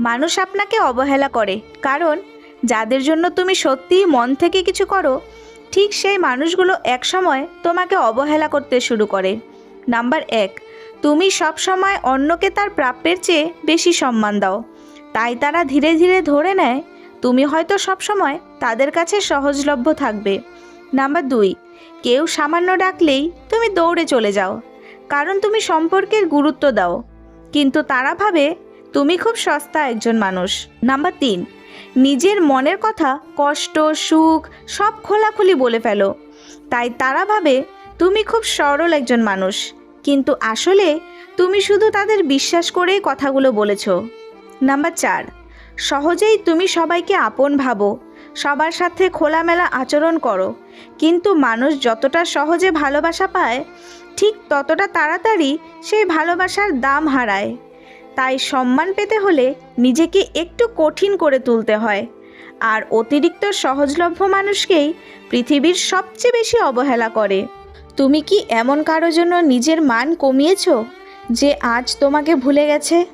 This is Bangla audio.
মানুষ আপনাকে অবহেলা করে। কারণ, যাদের জন্য তুমি সত্যিই মন থেকে কিছু করো, ঠিক সেই মানুষগুলো একসময় তোমাকে অবহেলা করতে শুরু করে। নাম্বার এক, তুমি সব সময় অন্যকে তার প্রাপ্যের চেয়ে বেশি সম্মান দাও। তাই তারা ধীরে ধীরে ধরে নেয়, তুমি হয়তো সব সময় তাদের কাছে সহজলভ্য থাকবে। নাম্বার দুই, কেউ সামান্য ডাকলেই তুমি দৌড়ে চলে যাও। কারণ তুমি সম্পর্কের গুরুত্ব দাও। কিন্তু তারা ভাবে তুমি খুব সস্তা একজন মানুষ। নাম্বার তিন, নিজের মনের কথা কষ্ট, সুখ সব খোলাখুলি বলে ফেলো। তাই তারা ভাবে তুমি খুব সরল একজন মানুষ। কিন্তু আসলে তুমি শুধু তাদের বিশ্বাস করেই কথাগুলো বলেছ। নাম্বার চার, সহজেই তুমি সবাইকে আপন ভাবো। সবার সাথে খোলামেলা আচরণ করো। কিন্তু মানুষ যতটা সহজে ভালোবাসা পায়, ঠিক ততটা তাড়াতাড়ি সেই ভালোবাসার দাম হারায়। তাই সম্মান পেতে হলে নিজেকে একটু কঠিন করে তুলতে হয়। আর অতিরিক্ত সহজলভ্য মানুষকেই পৃথিবীর সবচেয়ে বেশি অবহেলা করে। তুমি কি এমন কারও জন্য নিজের মান কমিয়েছ, যে আজ তোমাকে ভুলে গেছে?